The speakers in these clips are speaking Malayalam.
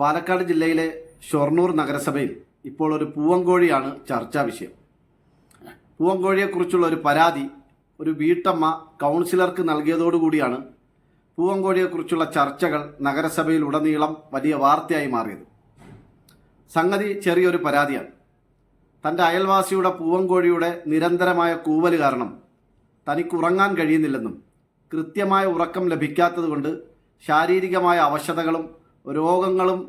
പാലക്കാട് ജില്ലയിലെ ഷൊർണൂർ നഗരസഭയിൽ ഇപ്പോൾ ഒരു പൂവങ്കോഴിയാണ് ചർച്ചാ വിഷയം. പൂവങ്കോഴിയെക്കുറിച്ചുള്ള ഒരു പരാതി ഒരു വീട്ടമ്മ കൗൺസിലർക്ക് നൽകിയതോടുകൂടിയാണ് പൂവങ്കോഴിയെക്കുറിച്ചുള്ള ചർച്ചകൾ നഗരസഭയിൽ ഉടനീളം വലിയ വാർത്തയായി മാറിയത്. സംഗതി ചെറിയൊരു പരാതിയാണ്. തന്റെ അയൽവാസിയുടെ പൂവങ്കോഴിയുടെ നിരന്തരമായ കൂവൽ കാരണം തനിക്ക് ഉറങ്ങാൻ കഴിയുന്നില്ലെന്നും കൃത്യമായ ഉറക്കം ലഭിക്കാത്തതുകൊണ്ട് ശാരീരികമായ അവശതകളും രോഗങ്ങളും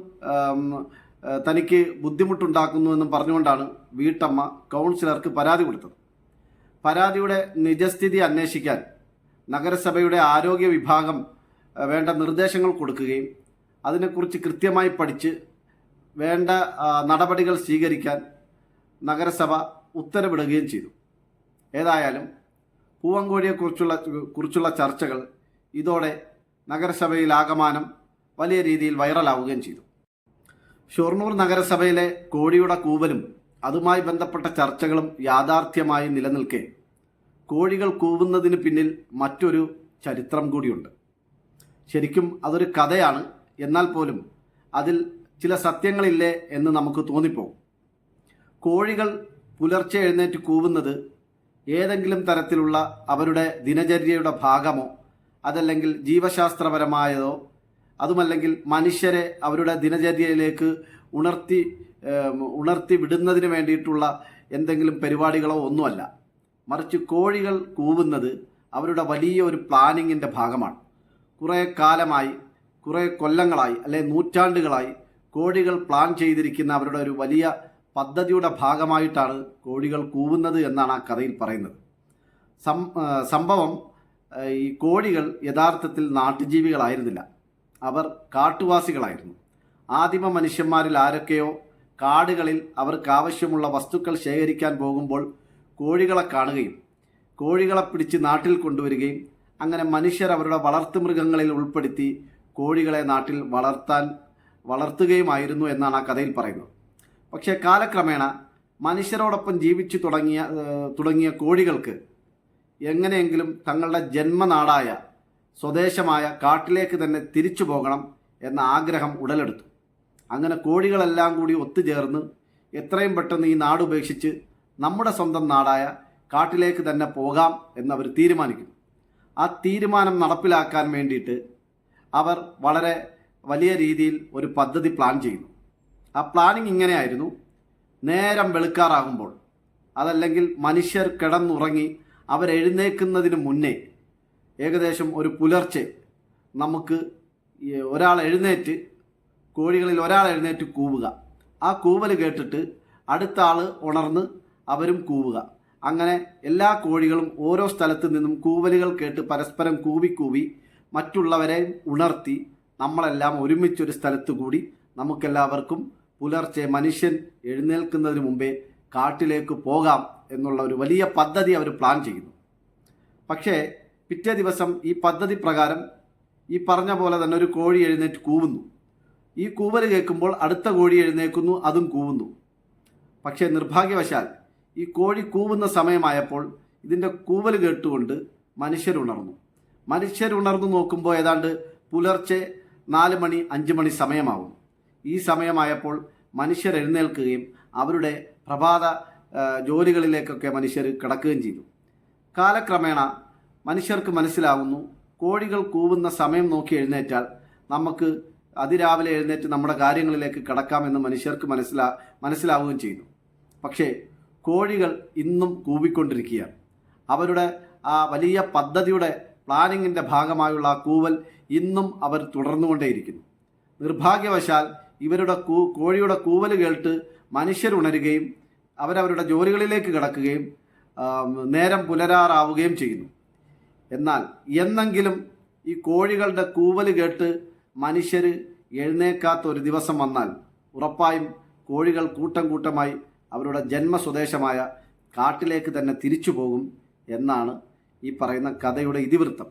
തനിക്ക് ബുദ്ധിമുട്ടുണ്ടാക്കുന്നുവെന്നും പറഞ്ഞുകൊണ്ടാണ് വീട്ടമ്മ കൗൺസിലർക്ക് പരാതി കൊടുത്തത്. പരാതിയുടെ നിജസ്ഥിതി അന്വേഷിക്കാൻ നഗരസഭയുടെ ആരോഗ്യ വിഭാഗം വേണ്ട നിർദ്ദേശങ്ങൾ കൊടുക്കുകയും അതിനെക്കുറിച്ച് കൃത്യമായി പഠിച്ച് വേണ്ട നടപടികൾ സ്വീകരിക്കാൻ നഗരസഭ ഉത്തരവിടുകയും ചെയ്തു. ഏതായാലും പൂവങ്കോഴിയെക്കുറിച്ചുള്ള കുറിച്ചുള്ള ചർച്ചകൾ ഇതോടെ നഗരസഭയിൽ നഗരസഭയിലാകമാനം വലിയ രീതിയിൽ വൈറലാവുകയും ചെയ്തു. ഷൊർണൂർ നഗരസഭയിലെ കോഴിയുടെ കൂവലും അതുമായി ബന്ധപ്പെട്ട ചർച്ചകളും യാഥാർത്ഥ്യമായി നിലനിൽക്കെ കോഴികൾ കൂവുന്നതിന് പിന്നിൽ മറ്റൊരു ചരിത്രം കൂടിയുണ്ട്. ശരിക്കും അതൊരു കഥയാണ്. എന്നാൽ പോലും അതിൽ ചില സത്യങ്ങളില്ലേ എന്ന് നമുക്ക് തോന്നിപ്പോകും. കോഴികൾ പുലർച്ചെ എഴുന്നേറ്റ് കൂവുന്നത് ഏതെങ്കിലും തരത്തിലുള്ള അവരുടെ ദിനചര്യയുടെ ഭാഗമോ അതല്ലെങ്കിൽ ജീവശാസ്ത്രപരമായതോ അതുമല്ലെങ്കിൽ മനുഷ്യരെ അവരുടെ ദിനചര്യയിലേക്ക് ഉണർത്തി ഉണർത്തി വിടുന്നതിന് വേണ്ടിയിട്ടുള്ള എന്തെങ്കിലും പരിപാടികളോ ഒന്നുമല്ല. മറിച്ച് കോഴികൾ കൂവുന്നത് അവരുടെ വലിയ ഒരു പ്ലാനിങ്ങിന്റെ ഭാഗമാണ്. കുറേ കാലമായി കുറേ കൊല്ലങ്ങളായി അല്ലെ നൂറ്റാണ്ടുകളായി കോഴികൾ പ്ലാൻ ചെയ്തിരിക്കുന്ന അവരുടെ ഒരു വലിയ പദ്ധതിയുടെ ഭാഗമായിട്ടാണ് കോഴികൾ കൂവുന്നത് എന്നാണ് ആ കഥയിൽ പറയുന്നത്. സംഭവം ഈ കോഴികൾ യഥാർത്ഥത്തിൽ നാട്ടുജീവികളായിരുന്നില്ല. അവർ കാട്ടുവാസികളായിരുന്നു. ആദിമ മനുഷ്യന്മാരിൽ ആരൊക്കെയോ കാടുകളിൽ അവർക്ക് ആവശ്യമുള്ള വസ്തുക്കൾ ശേഖരിക്കാൻ പോകുമ്പോൾ കോഴികളെ കാണുകയും കോഴികളെ പിടിച്ച് നാട്ടിൽ കൊണ്ടുവരികയും അങ്ങനെ മനുഷ്യർ അവരുടെ വളർത്തുമൃഗങ്ങളിൽ ഉൾപ്പെടുത്തി കോഴികളെ നാട്ടിൽ വളർത്താൻ വളർത്തുകയുമായിരുന്നു എന്നാണ് ആ കഥയിൽ പറയുന്നത്. പക്ഷേ കാലക്രമേണ മനുഷ്യരോടൊപ്പം ജീവിച്ചു തുടങ്ങിയ തുടങ്ങിയ കോഴികൾക്ക് എങ്ങനെയെങ്കിലും തങ്ങളുടെ ജന്മനാടായ സ്വദേശമായ കാട്ടിലേക്ക് തന്നെ തിരിച്ചു പോകണം എന്ന ആഗ്രഹം ഉടലെടുത്തു. അങ്ങനെ കോഴികളെല്ലാം കൂടി ഒത്തുചേർന്ന് എത്രയും പെട്ടെന്ന് ഈ നാട് ഉപേക്ഷിച്ച് നമ്മുടെ സ്വന്തം നാടായ കാട്ടിലേക്ക് തന്നെ പോകാം എന്നവർ തീരുമാനിക്കുന്നു. ആ തീരുമാനം നടപ്പിലാക്കാൻ വേണ്ടിയിട്ട് അവർ വളരെ വലിയ രീതിയിൽ ഒരു പദ്ധതി പ്ലാൻ ചെയ്യുന്നു. ആ പ്ലാനിങ് ഇങ്ങനെയായിരുന്നു. നേരം വെളുക്കാറാകുമ്പോൾ അതല്ലെങ്കിൽ മനുഷ്യർ കിടന്നുറങ്ങി അവരെഴുന്നേൽക്കുന്നതിന് മുന്നേ ഏകദേശം ഒരു പുലർച്ചെ നമുക്ക് ഒരാൾ എഴുന്നേറ്റ് കോഴികളിൽ ഒരാൾ എഴുന്നേറ്റ് കൂവുക. ആ കൂവൽ കേട്ടിട്ട് അടുത്ത ആൾ ഉണർന്ന് അവരും കൂവുക. അങ്ങനെ എല്ലാ കോഴികളും ഓരോ സ്ഥലത്തു നിന്നും കൂവലുകൾ കേട്ട് പരസ്പരം കൂവി കൂവി മറ്റുള്ളവരെ ഉണർത്തി നമ്മളെല്ലാം ഒരുമിച്ചൊരു സ്ഥലത്ത് കൂടി നമുക്കെല്ലാവർക്കും പുലർച്ചെ മനുഷ്യൻ എഴുന്നേൽക്കുന്നതിന് മുമ്പേ കാട്ടിലേക്ക് പോകാം എന്നുള്ള ഒരു വലിയ പദ്ധതി അവർ പ്ലാൻ ചെയ്യുന്നു. പക്ഷേ പിറ്റേ ദിവസം ഈ പദ്ധതി പ്രകാരം ഈ പറഞ്ഞ പോലെ തന്നെ ഒരു കോഴി എഴുന്നേറ്റ് കൂവുന്നു. ഈ കൂവൽ കേൾക്കുമ്പോൾ അടുത്ത കോഴി എഴുന്നേൽക്കുന്നു അതും കൂവുന്നു. പക്ഷേ നിർഭാഗ്യവശാൽ ഈ കോഴി കൂവുന്ന സമയമായപ്പോൾ ഇതിന്റെ കൂവൽ കേട്ടുകൊണ്ട് മനുഷ്യരുണർന്നു മനുഷ്യരുണർന്നു നോക്കുമ്പോൾ ഏതാണ്ട് പുലർച്ചെ നാല് മണി അഞ്ച് മണി സമയമാവും ഈ സമയമായപ്പോൾ മനുഷ്യർ എഴുന്നേൽക്കുകയും അവരുടെ പ്രഭാത ജോലികളിലേക്കൊക്കെ മനുഷ്യർ കിടക്കുകയും ചെയ്തു. കാലക്രമേണ മനുഷ്യർക്ക് മനസ്സിലാവുന്നു. കോഴികൾ കൂവുന്ന സമയം നോക്കി എഴുന്നേറ്റാൽ നമുക്ക് അതിരാവിലെ എഴുന്നേറ്റ് നമ്മുടെ കാര്യങ്ങളിലേക്ക് കടക്കാമെന്ന് മനുഷ്യർക്ക് മനസ്സിലാ മനസ്സിലാവുകയും ചെയ്യുന്നു. പക്ഷേ കോഴികൾ ഇന്നും കൂവിക്കൊണ്ടിരിക്കുകയാണ്. അവരുടെ ആ വലിയ പദ്ധതിയുടെ പ്ലാനിങ്ങിന്റെ ഭാഗമായുള്ള ആ കൂവൽ ഇന്നും അവർ തുടർന്നുകൊണ്ടേയിരിക്കുന്നു. നിർഭാഗ്യവശാൽ ഇവരുടെ കൂ കോഴിയുടെ കൂവൽ കേട്ട് മനുഷ്യരുണരുകയും അവരവരുടെ ജോലികളിലേക്ക് കിടക്കുകയും നേരം പുലരാറാവുകയും ചെയ്യുന്നു. എന്നാൽ എന്നെങ്കിലും ഈ കോഴികളുടെ കൂവൽ കേട്ട് മനുഷ്യർ എഴുന്നേക്കാത്ത ഒരു ദിവസം വന്നാൽ ഉറപ്പായും കോഴികൾ കൂട്ടം കൂട്ടമായി അവരുടെ ജന്മസ്വദേശമായ കാട്ടിലേക്ക് തന്നെ തിരിച്ചു പോകും എന്നാണ് ഈ പറയുന്ന കഥയുടെ ഇതിവൃത്തം.